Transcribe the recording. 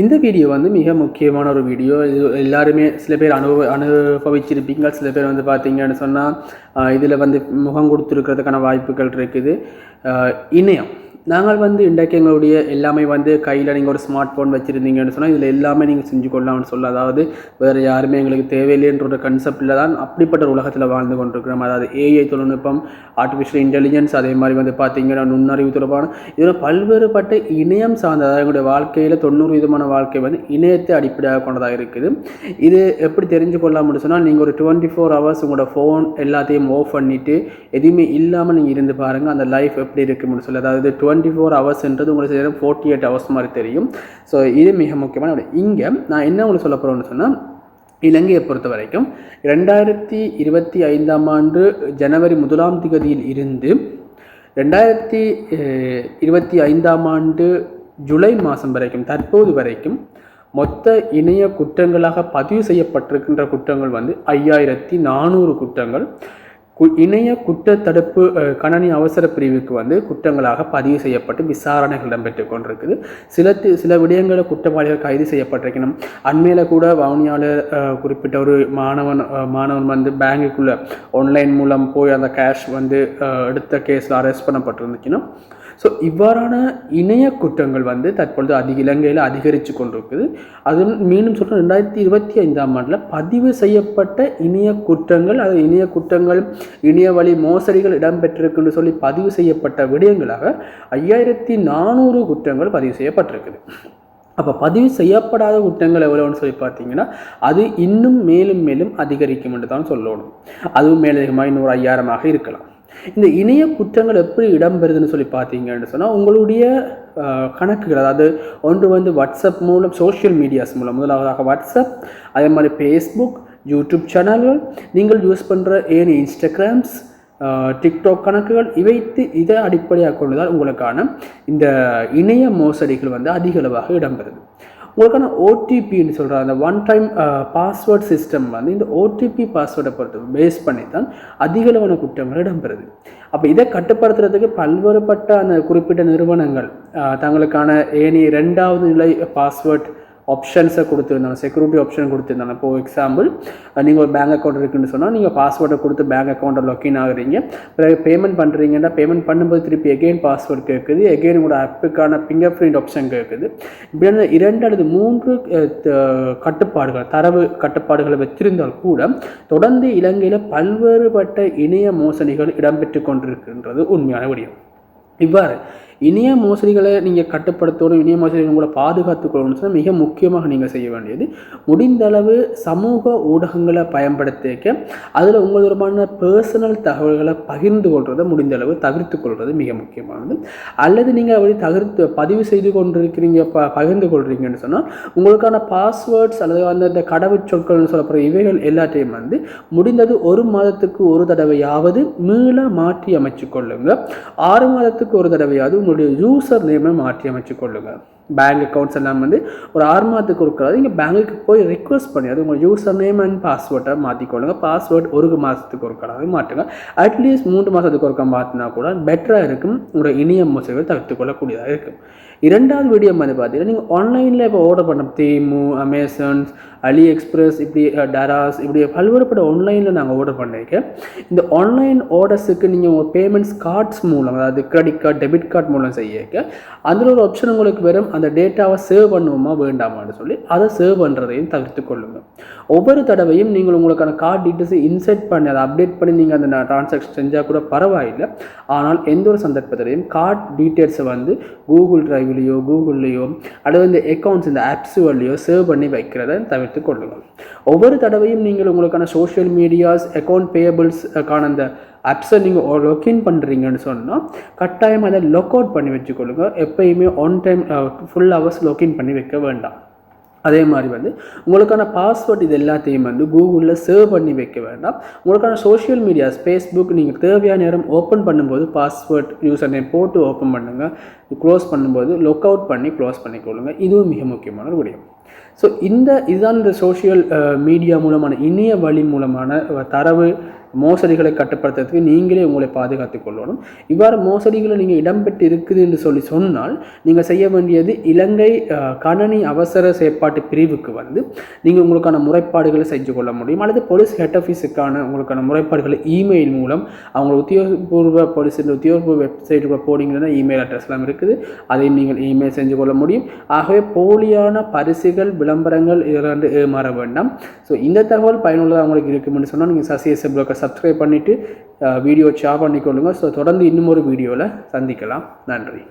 இந்த வீடியோ வந்து மிக முக்கியமான ஒரு வீடியோ இது எல்லாருமே சில பேர் அனுபவ அனுபவிச்சிருப்பீங்க. சில பேர் வந்து பார்த்தீங்கன்னு சொன்னால் இதில் வந்து முகம் கொடுத்துருக்கிறதுக்கான வாய்ப்புகள் இருக்குது. இணையம். நாங்கள் வந்து இன்றைக்கு எங்களுடைய எல்லாமே வந்து கையில் நீங்கள் ஒரு ஸ்மார்ட் ஃபோன் வச்சுருந்தீங்கன்னு சொன்னால் இதில் எல்லாமே நீங்கள் செஞ்சு கொள்ளலாம்னு சொல்ல அதாவது வேறு யாருமே எங்களுக்கு தேவையில்லைன்ற ஒரு கன்செப்டில் தான் அப்படிப்பட்ட ஒரு உலகத்தில் வாழ்ந்து கொண்டிருக்கிறோம். அதாவது ஏஐ தொழில்நுட்பம் ஆர்டிஃபிஷியல் இன்டெலிஜென்ஸ் அதே மாதிரி வந்து பார்த்தீங்கன்னா நுண்ணறிவு தொடர்பான இதில் பல்வேறுபட்ட இணையம் சார்ந்த அதாவது எங்களுடைய வாழ்க்கையில் தொண்ணூறு விதமான வாழ்க்கை வந்து இணையத்தை அடிப்படையாக கொண்டதாக இருக்குது. இது எப்படி தெரிஞ்சு கொள்ளலாம்னு சொன்னால் நீங்கள் ஒரு டுவெண்ட்டி ஃபோர் ஹவர்ஸ் உங்களோட ஃபோன் எல்லாத்தையும் ஆஃப் பண்ணிவிட்டு எதுவுமே இல்லாமல் நீங்கள் இருந்து பாருங்கள் அந்த லைஃப் எப்படி இருக்கும்னு சொல்லி அதாவது டுவெண்ட்டி ஃபோர் ஹவர்ஸ்ன்றது உங்களுக்கு செய்யணும் ஃபோர்ட்டி எயிட் ஹவர்ஸ் மாதிரி தெரியும். ஸோ இது மிக முக்கியமான ஒரு இங்கே நான் என்ன உங்களுக்கு சொல்ல போகிறேன்னு சொன்னால் இலங்கையை பொறுத்த வரைக்கும் ரெண்டாயிரத்தி இருபத்தி ஐந்தாம் ஆண்டு ஜனவரி முதலாம் திகதியில் இருந்து ரெண்டாயிரத்தி இருபத்தி ஐந்தாம் ஆண்டு ஜூலை மாதம் வரைக்கும் தற்போது வரைக்கும் மொத்த இணைய குற்றங்களாக பதிவு செய்யப்பட்டிருக்கின்ற குற்றங்கள் வந்து ஐயாயிரத்தி நானூறு குற்றங்கள். கு- இணைய குற்ற தடுப்பு கணனி அவசர பிரிவுக்கு வந்து குற்றங்களாக பதிவு செய்யப்பட்டு விசாரணைகள் இடம்பெற்று கொண்டிருக்குது. சில சில விடயங்களில் குற்றவாளிகள் கைது செய்யப்பட்டிருக்கணும். அண்மையில் கூட வவுனியாவில் குறிப்பிட்ட ஒரு மாணவன் மாணவன் வந்து பேங்குக்குள்ளே ஆன்லைன் மூலம் போய் அந்த கேஷ் வந்து எடுத்த கேஸில் அரெஸ்ட் பண்ணப்பட்டிருந்துச்சுன்னா ஸோ இவ்வாறான இணைய குற்றங்கள் வந்து தற்பொழுது அதிக இலங்கையில் அதிகரித்து கொண்டிருக்குது. அது மீண்டும் சொல்கிறேன் ரெண்டாயிரத்தி இருபத்தி ஐந்தாம் ஆண்டில் பதிவு செய்யப்பட்ட இணைய குற்றங்கள் அது இணைய குற்றங்கள் இணைய வழி மோசடிகள் இடம்பெற்றிருக்குன்னு சொல்லி பதிவு செய்யப்பட்ட விடயங்களாக ஐயாயிரத்தி நானூறு குற்றங்கள் பதிவு செய்யப்பட்டிருக்குது. அப்போ பதிவு செய்யப்படாத குற்றங்கள் எவ்வளோன்னு சொல்லி பார்த்தீங்கன்னா அது இன்னும் மேலும் மேலும் அதிகரிக்கும் என்று தான் சொல்லணும். அதுவும் மேலதிகமாக இன்னொரு ஐயாயிரமாக இருக்கலாம். இந்த இணைய குற்றங்கள் எப்படி இடம்பெறுதுன்னு சொல்லி பார்த்தீங்கன்னு சொன்னால் உங்களுடைய கணக்குகள் அதாவது ஒன்று வந்து வாட்ஸ்அப் மூலம் சோஷியல் மீடியாஸ் மூலம் முதலாவதாக வாட்ஸ்அப் அதே மாதிரி ஃபேஸ்புக் யூடியூப் சேனல்கள் நீங்கள் யூஸ் பண்ணுற ஏனி இன்ஸ்டாகிராம்ஸ் டிக்டாக் கணக்குகள் இவைத்து இதை அடிப்படையாக கொண்டுதான் உங்களுக்கான இந்த இணைய மோசடிகள் வந்து அதிக அளவாக இடம்பெறுது. உங்களுக்கான ஓடிபின்னு சொல்கிற அந்த ஒன் டைம் பாஸ்வேர்ட் சிஸ்டம் வந்து இந்த ஓடிபி பாஸ்வேர்டை பொறுத்து பேஸ் பண்ணி தான் அதிகளவான குற்றங்கள் இடம்பெறுது. அப்போ இதை கட்டுப்படுத்துறதுக்கு பல்வேறுபட்ட அந்த குறிப்பிட்ட நிறுவனங்கள் தங்களுக்கான ஏனி ரெண்டாவது நிலை பாஸ்வேர்ட் ஆப்ஷன்ஸை கொடுத்துருந்தாங்க செக்யூரிட்டி ஆப்ஷன் கொடுத்துருந்தாங்க. இப்போ எக்ஸாம்பிள் நீங்கள் ஒரு பேங்க் அக்கௌண்ட் இருக்குன்னு சொன்னால் நீங்கள் பாஸ்வேர்டை கொடுத்து பேங்க் அக்கௌண்ட்டை லாக்இன் ஆகுறீங்க. பிறகு பேமெண்ட் பண்ணுறீங்கன்னா பேமெண்ட் பண்ணும்போது திருப்பி எகெயின் பாஸ்வேர்ட் கேட்குது எகெயின் உங்களோட ஆப்புக்கான ஃபிங்கர் பிரிண்ட் ஆப்ஷன் கேட்குது இப்படியான இரண்டு அல்லது மூன்று கட்டுப்பாடுகள் தரவு கட்டுப்பாடுகளை வச்சிருந்தால் கூட தொடர்ந்து இலங்கையில் பல்வேறுபட்ட இணைய மோசடிகள் இடம்பெற்று கொண்டிருக்கின்றது உண்மையான விடயம். இவ்வாறு இணைய மோசடிகளை நீங்கள் கட்டுப்படுத்தணும் இணைய மோசடிகளை உங்களை பாதுகாத்துக்கொள்ளணும்னு சொன்னால் மிக முக்கியமாக நீங்கள் செய்ய வேண்டியது முடிந்த அளவு சமூக ஊடகங்களை பயன்படுத்திக்க அதில் உங்களோட பர்சனல் தகவல்களை பகிர்ந்து கொள்வதை முடிந்த அளவு தவிர்த்து கொள்வது மிக முக்கியமானது. அல்லது நீங்கள் அப்படி தவிர்த்து பதிவு செய்து கொண்டிருக்கிறீங்க ப பகிர்ந்து கொள்கிறீங்கன்னு சொன்னால் உங்களுக்கான பாஸ்வேர்ட்ஸ் அல்லது அந்த இந்த கடவுச்சொற்கள்னு சொல்லப்படுற இவைகள் எல்லாத்தையும் வந்து முடிந்தது ஒரு மாதத்துக்கு ஒரு தடவையாவது மீள மாற்றி அமைச்சு கொள்ளுங்கள் ஆறு மாதத்துக்கு ஒரு தடவையாவது உங்களுடைய யூசர் நேமை மாற்றி அமைச்சு கொள்ளுங்க பேங்க் அக்கௌண்ட்ஸ் எல்லாம் வந்து ஒரு ஆறு மாதத்துக்கு இருக்கிறது நீங்கள் பேங்க்குக்கு போய் ரெக்வஸ்ட் பண்ணி அது உங்கள் யூசர் நேம் அண்ட் பாஸ்வேர்டை மாற்றிக்கொள்ளுங்க. பாஸ்வேர்ட் ஒரு மாதத்துக்கு ஒரு கடாவே மாற்றுங்க. அட்லீஸ்ட் மூன்று மாதத்துக்கு ஒருக்கா மாற்றினா கூட பெட்டராக இருக்கும். உங்களோட இணைய மோசடிகள் தவிர்த்து கொள்ளக்கூடியதாக இருக்கும். இரண்டாவது வீடியோ வந்து பார்த்தீங்கன்னா நீங்கள் ஆன்லைனில் இப்போ ஆர்டர் பண்ண தேமு அமேசான்ஸ் அலி எக்ஸ்பிரஸ் இப்படி டராஸ் இப்படி பல்வேறுபட்ட ஆன்லைனில் நாங்கள் ஆர்டர் பண்ணியிருக்கேன் இந்த ஆன்லைன் ஆர்டர்ஸுக்கு நீங்கள் உங்கள் பேமெண்ட்ஸ் கார்ட்ஸ் மூலம் அதாவது கிரெடிட் கார்டு டெபிட் கார்டு மூலம் செய்ய அதில் ஒரு ஆப்ஷன் உங்களுக்கு வெறும் அந்த டேட்டாவை சேவ் பண்ணுவோமா வேண்டாமான்னு சொல்லி அதை சேவ் பண்ணுறதையும் தவிர்த்து கொள்ளுங்கள் ஒவ்வொரு தடவையும் நீங்கள் உங்களுக்கான கார்டு டீட்டெயில்ஸை இன்செர்ட் பண்ணி அதை அப்டேட் பண்ணி நீங்கள் அந்த டிரான்சாக்ஷன் செஞ்சால் கூட பரவாயில்லை. ஆனால் எந்த ஒரு சந்தர்ப்பத்திலையும் கார்டு டீட்டெயில்ஸை வந்து கூகுள் டிரைவ்லேயோ கூகுள்லேயோ அல்லது இந்த அக்கௌண்ட்ஸ் இந்த ஆப்ஸுகள்லையோ சேவ் பண்ணி வைக்கிறத தவிர்த்து கொள்ளுங்கள் ஒவ்வொரு தடவையும் நீங்கள் உங்களுக்கான சோஷியல் மீடியாஸ் அக்கௌண்ட் பேயபிள்ஸ்க்கான அந்த ஆப்ஸை நீங்கள் லொக்இன் பண்ணுறீங்கன்னு சொன்னால் கட்டாயம் அதை லொக் அவுட் பண்ணி வச்சுக்கொள்ளுங்க எப்பயுமே on time full hours login பண்ணி வைக்க வேண்டாம். அதே மாதிரி வந்து உங்களுக்கான பாஸ்வேர்ட் இது எல்லாத்தையும் வந்து கூகுளில் சேவ் பண்ணி வைக்க வேண்டாம். உங்களுக்கான சோஷியல் மீடியாஸ் ஃபேஸ்புக் நீங்கள் தேவையான நேரம் ஓப்பன் பண்ணும்போது பாஸ்வேர்ட் யூசர் நேம் போட்டு ஓப்பன் பண்ணுங்கள் க்ளோஸ் பண்ணும்போது லொக் அவுட் பண்ணி க்ளோஸ் பண்ணிக்கொள்ளுங்க. இதுவும் மிக முக்கியமான ஒரு விடயம். ஸோ இந்த இதுதான் இந்த சோஷியல் மீடியா uh, மூலமான இணைய வழி மூலமான தரவு மோசடிகளை கட்டுப்படுத்துறதுக்கு நீங்களே உங்களை பாதுகாத்துக் கொள்ளணும். இவ்வாறு மோசடிகளை நீங்கள் இடம்பெற்று இருக்குது என்று சொல்லி சொன்னால் நீங்கள் செய்ய வேண்டியது இலங்கை கணனி அவசர செயற்பாட்டு பிரிவுக்கு வந்து நீங்கள் உங்களுக்கான முறைப்பாடுகளை செஞ்சு கொள்ள முடியும். அல்லது போலீஸ் ஹெட் ஆஃபீஸுக்கான உங்களுக்கான முறைப்பாடுகளை இமெயில் மூலம் அவங்க உத்தியோகபூர்வ போலீஸின் உத்தியோகபூர்வ வெப்சைட்டுக்குள்ள போனீங்கன்னா இமெயில் அட்ரஸ்லாம் இருக்குது. அதையும் நீங்கள் இமெயில் செஞ்சு கொள்ள முடியும். ஆகவே போலியான பரிசுகள் விளம்பரங்கள் இதில் ஏமாற வேண்டாம். ஸோ இந்த தகவல் பயனுள்ளதாக உங்களுக்கு இருக்கும்னு சொன்னால் நீங்கள் சசி எஸ் சப்ஸ்கிரைப் பண்ணிவிட்டு வீடியோ ஷேர் பண்ணிக்கொள்ளுங்க. ஸோ தொடர்ந்து இன்னும் ஒரு வீடியோவில் சந்திக்கலாம். நன்றி.